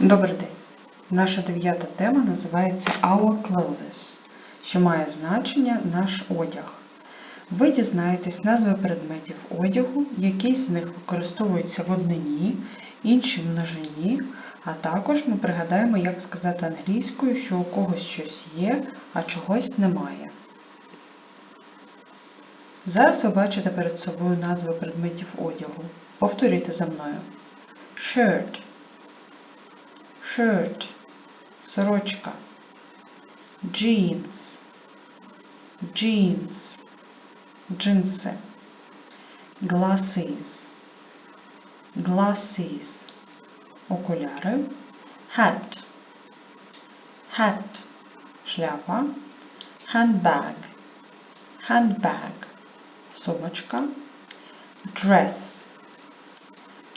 Добрий день. Наша дев'ята тема називається Our Clothes, що має значення наш одяг. Ви дізнаєтесь назви предметів одягу, які з них використовуються в однині, інші в множині, а також ми пригадаємо, як сказати англійською, що у когось щось є, а чогось немає. Зараз ви бачите перед собою назви предметів одягу. Повторюйте за мною. Shirt shirt, сорочка, jeans, jeans, джинси, glasses, glasses, окуляри, hat, hat, шляпа, handbag, handbag, сумочка, dress,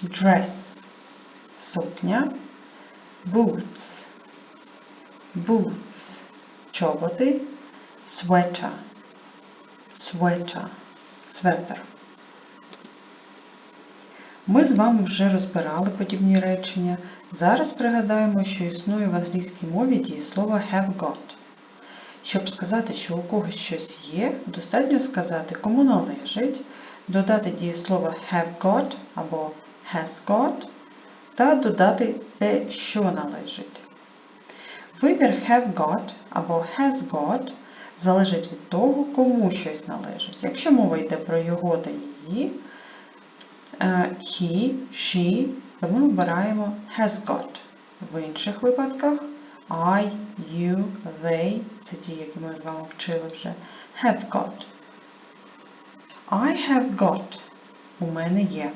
dress, сукня, boots, boots, чоботи, sweater, sweater, светер. Ми з вами вже розбирали подібні речення. Зараз пригадаємо, що існує в англійській мові дієслово have got. Щоб сказати, що у когось щось є, достатньо сказати, кому належить, додати дієслово have got або has got та додати те, що належить. Вибір have got або has got залежить від того, кому щось належить. Якщо мова йде про його та її, е, he, she, то ми обираємо has got. В інших випадках I, you, they це ті, які ми з вами вчили вже, have got. I have got. У мене є.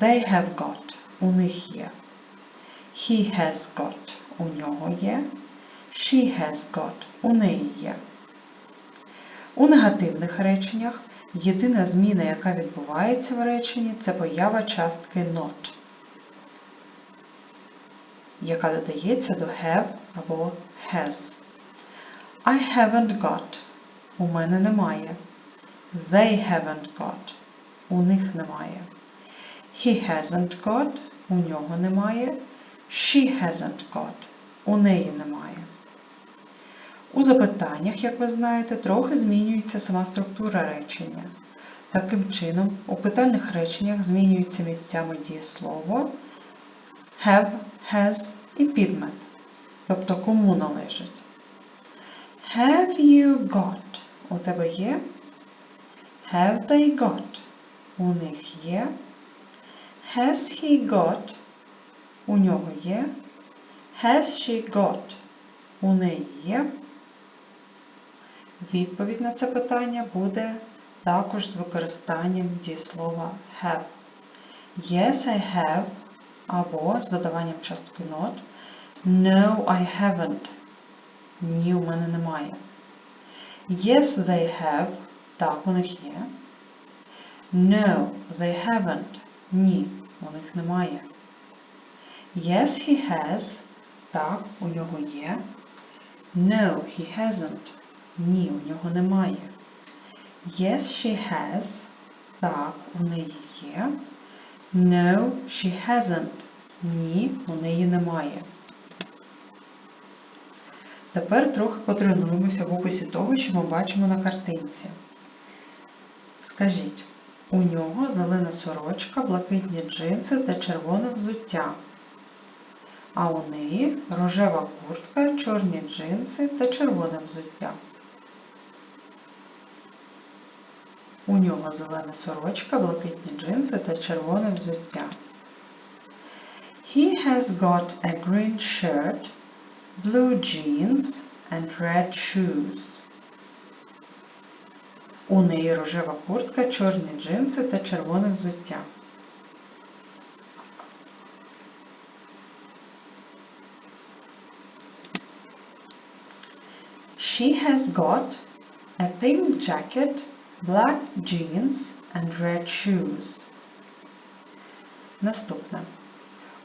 They have got. У них є. He has got. У нього є. She has got. У неї є. У негативних реченнях єдина зміна, яка відбувається в реченні, це поява частки not, яка додається до have або has. I haven't got. У мене немає. They haven't got. У них немає. He hasn't got. У нього немає. She hasn't got. У неї немає. У запитаннях, як ви знаєте, трохи змінюється сама структура речення. Таким чином, у питальних реченнях змінюються місцями дієслово have, has і підмет, тобто кому належить. Have you got? У тебе є? Have they got? У них є. Has he got? У нього є. Has she got? У неї є. Відповідь на це питання буде також з використанням дієслова have. Yes, I have або з додаванням частки not. No, I haven't. Ні, у мене немає. Yes, they have. Так, у них є. No, they haven't. Ні, у них немає. Yes, he has. Так, у нього є. No, he hasn't. Ні, у нього немає. Yes, she has. Так, у неї є. No, she hasn't. Ні, у неї немає. Тепер трохи потренуємося в описі того, що ми бачимо на картинці. Скажіть, у нього зелена сорочка, блакитні джинси та червоне взуття. А у неї рожева куртка, чорні джинси та червоне взуття. У нього зелена сорочка, блакитні джинси та червоне взуття. He has got a green shirt, blue jeans and red shoes. У неї рожева куртка, чорні джинси та червоне взуття. She has got a pink jacket, black jeans and red shoes. Наступне.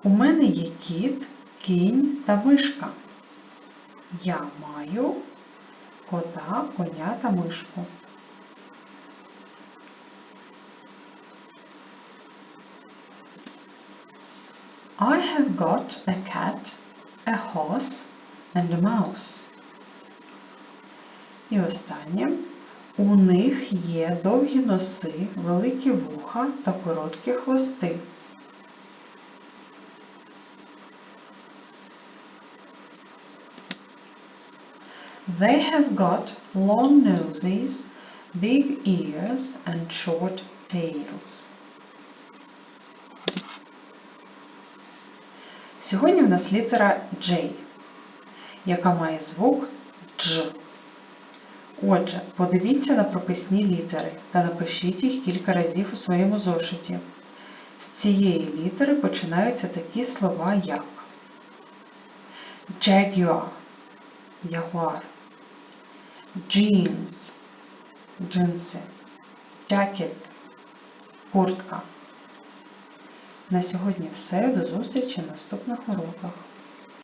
У мене є кіт, кінь та мишка. Я маю кота, коня та мишку. I have got a cat, a horse and a mouse. І останнє. У них є довгі носи, великі вуха та короткі хвости. They have got long noses, big ears and short tails. Сьогодні в нас літера J, яка має звук Дж. Отже, подивіться на прописні літери та напишіть їх кілька разів у своєму зошиті. З цієї літери починаються такі слова, як Jaguar – ягуар, jeans – джинси, jacket – куртка. На сьогодні все. До зустрічі в наступних уроках.